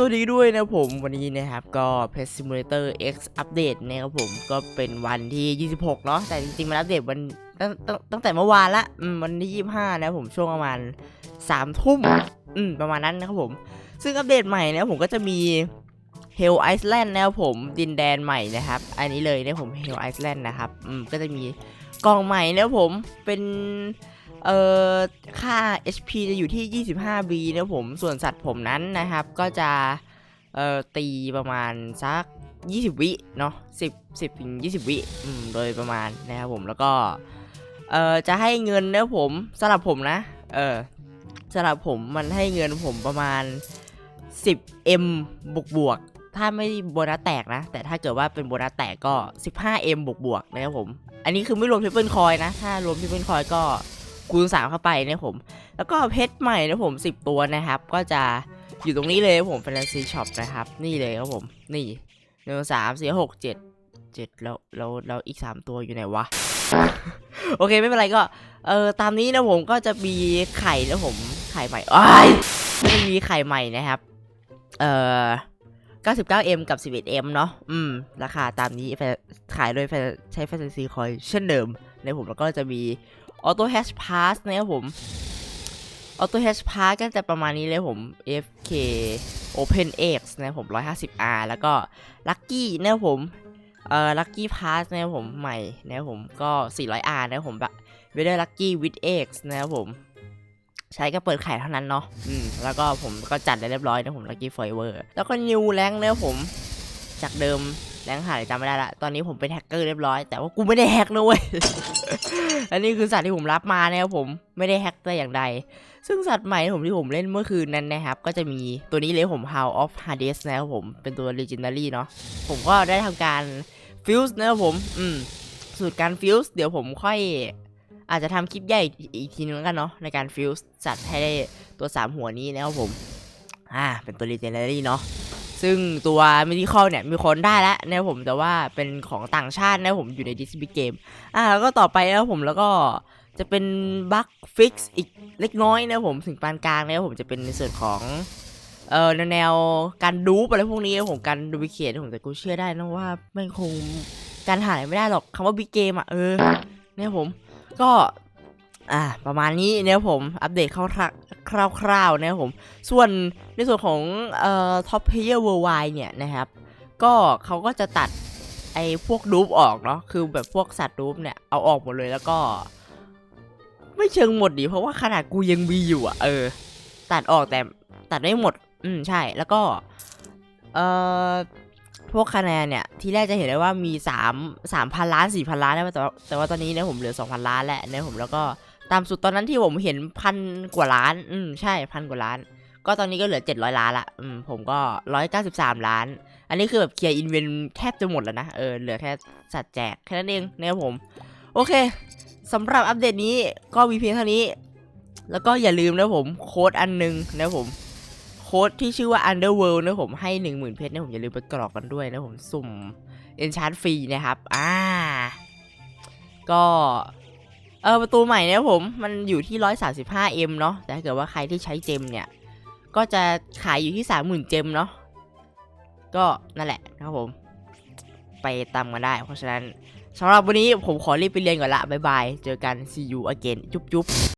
สวัสดีด้วยนะผมวันนี้นะครับก็ Pet Simulator X อัปเดตนะครับผมก็เป็นวันที่ 26 เนาะแต่จริงๆ มันอัปเดตวันตั้งตั้งตั้งแต่เมื่อวานละอืมวันที่ 25 นะผมช่วงประมาณ 3 ทุ่มอืมประมาณนั้นนะครับผม ซึ่งอัปเดตใหม่นะผมก็จะมี Hell Island นะครับผมดินแดนใหม่นะครับ อันนี้เลยนะผม Hell Island นะครับอืมก็จะมีกล่องใหม่นะครับผมเป็น เอ่อค่า HP จะอยู่ที่ 25B นะครับผมส่วนสัตว์ผมนั้นนะครับ ก็จะเอ่อตีประมาณสัก 20 วิเนาะ10 10ถึง20 วิอืมโดยประมาณนะครับผมแล้วก็เอ่อจะให้เงินนะผมสำหรับผมนะ เออสำหรับผมมันให้เงินผมประมาณ 10M บวกบวกถ้าไม่โบนัสแตกนะ แต่ถ้าเกิดว่าเป็นโบนัสแตกก็ 15M บวกบวกนะครับผม อันนี้คือไม่รวมทริปเปิลคอยนะ ถ้ารวมทริปเปิลคอยก็ คูณสามเข้าไปนะผม แล้วก็เพชรใหม่นะผม10ตัวนะครับ ก็จะอยู่ตรงนี้เลยผมแฟนซีช็อปนะครับ นี่เลยครับผม นี่หนึ่งสามสี่หกเจ็ดเจ็ดแล้วแล้วแล้วอีก3ตัวอยู่ไหนวะ โอเคไม่เป็นไรก็ เออตามนี้นะผมก็จะมีไข่นะผมไข่ใหม่อ้ายก็จะมีไข่ใหม่นะครับ เอ่อ 99M กับ 11M เนาะ อืม ราคาตามนี้ขายโดยใช้แฟนซีคอยเช่นเดิม ในผมแล้วก็จะมี Auto Hash Pass นะครับผม Auto Hash Pass ก็จะประมาณนี้เลยผม FK Open X นะครับผม 150R แล้วก็ Lucky นะครับผมเอ่อ Lucky Pass นะครับผมใหม่นะครับผมก็ 400R นะครับผมแบบ w e t h e r Lucky with X นะครับผม ใช้ก็เปิดขายเท่านั้นเนาะอืมแล้วก็ผมก็จัดได้เรียบร้อยนะผม Lucky Forever แล้วก็ New Rank นะผม จากเดิม แรงหายจำไม่ได้ละ ตอนนี้ผมเป็นแฮกเกอร์เรียบร้อย แต่ว่ากูไม่ได้แฮกนะเว้ย อันนี้คือสัตว์ที่ผมรับมานะครับผม ไม่ได้แฮกแต่อย่างใด ซึ่งสัตว์ใหม่ที่ผมที่ผมเล่นเมื่อคืนนั้นนะครับ ก็จะมีตัวนี้เลยผม House of Hades นะครับผม เป็นตัว Legendary เนาะ ผมก็ได้ทำการ Fuse นะครับผม อืม สูตรการ Fuse เดี๋ยวผมค่อยอาจจะทำคลิปใหญ่อีกทีนึงแล้วกันเนาะในการ Fuse สัตว์ให้ได้ตัว 3 หัวนี้นะครับผม อ่า เป็นตัว Legendary เนาะ ซึ่งตัวมินิคอลเนี่ยมีคนได้แล้วนะผมแต่ว่าเป็นของต่างชาตินะผมอยู่ในดิส b ีเกมอ่าแล้วก็ต่อไปนะครับผมแล้วก็จะเป็นบั๊กฟิกซ์อีกเล็กน้อยนะผมถึงปานกลางนะผมจะเป็นในส่วนของเอ่อแนวการดูปอะไรพวกนี้นะครับผมการดูวิเคทผมแต่กูเชื่อได้นะว่าไม่คงการหายไม่ได้หรอกคำว่าบิเกมอะเออเนี่ยผมก็ อ่าประมาณนี้เนะครับผมอัปเดตคร่าวๆคร่าวๆนะครับผม ส่วนในส่วนของเอ่อ Top Player Worldwide เนี่ยนะครับ ก็เขาก็จะตัดไอ้พวกดูปออกเนาะคือแบบพวกสัตว์ดูปเนี่ยเอาออกหมดเลยแล้วก็ ไม่เชิงหมดดิเพราะว่าขนาดกูยังมีอยู่อะเออ ตัดออกแต่ตัดไม่หมด อืมใช่แล้วก็เอ่อพวกคะแนนเนี่ย ที่แรกจะเห็นได้ว่ามี3 3พันล้าน4พันล้านนะแต่ว่าแต่ว่าตอนนี้เนี่ยผมเหลือ 2,000 ล้านแล้วนะผมแล้วก็ ตามสุดตอนนั้นที่ผมเห็นพันกว่าล้าน อืมใช่พันกว่าล้าน ก็ตอนนี้ก็เหลือ 700 ล้านละ อืมผมก็ 193 ล้าน อันนี้คือแบบเคลียร์อินเวนแทบจะหมดแล้วนะ เออเหลือแค่สัตว์แจกแค่นั้นเองนะครับผม โอเคสำหรับอัปเดตนี้ก็มีเพียงเท่านี้ แล้วก็อย่าลืมนะผมโค้ดอันหนึงนะผมโค้ดที่ชื่อว่า Underworld นะผมให้ 10,000 เพชรนะผมอย่าลืมไปกรอกกันด้วยนะผมสุ่ม Enchant ฟรีนะครับ อ่า ก็ เออประตูใหม่เนี่ยผมมันอยู่ที่ 135M เนาะแต่ถ้าเกิดว่าใครที่ใช้เจมเนี่ย ก็จะขายอยู่ที่ 30,000 เจมเนาะก็นั่นแหละนะครับผม ไปตามกันได้ เพราะฉะนั้นสำหรับวันนี้ผมขอรีบไปเรียนก่อนละ บ๊ายบาย เจอกัน see you again จุ๊บจุ๊บ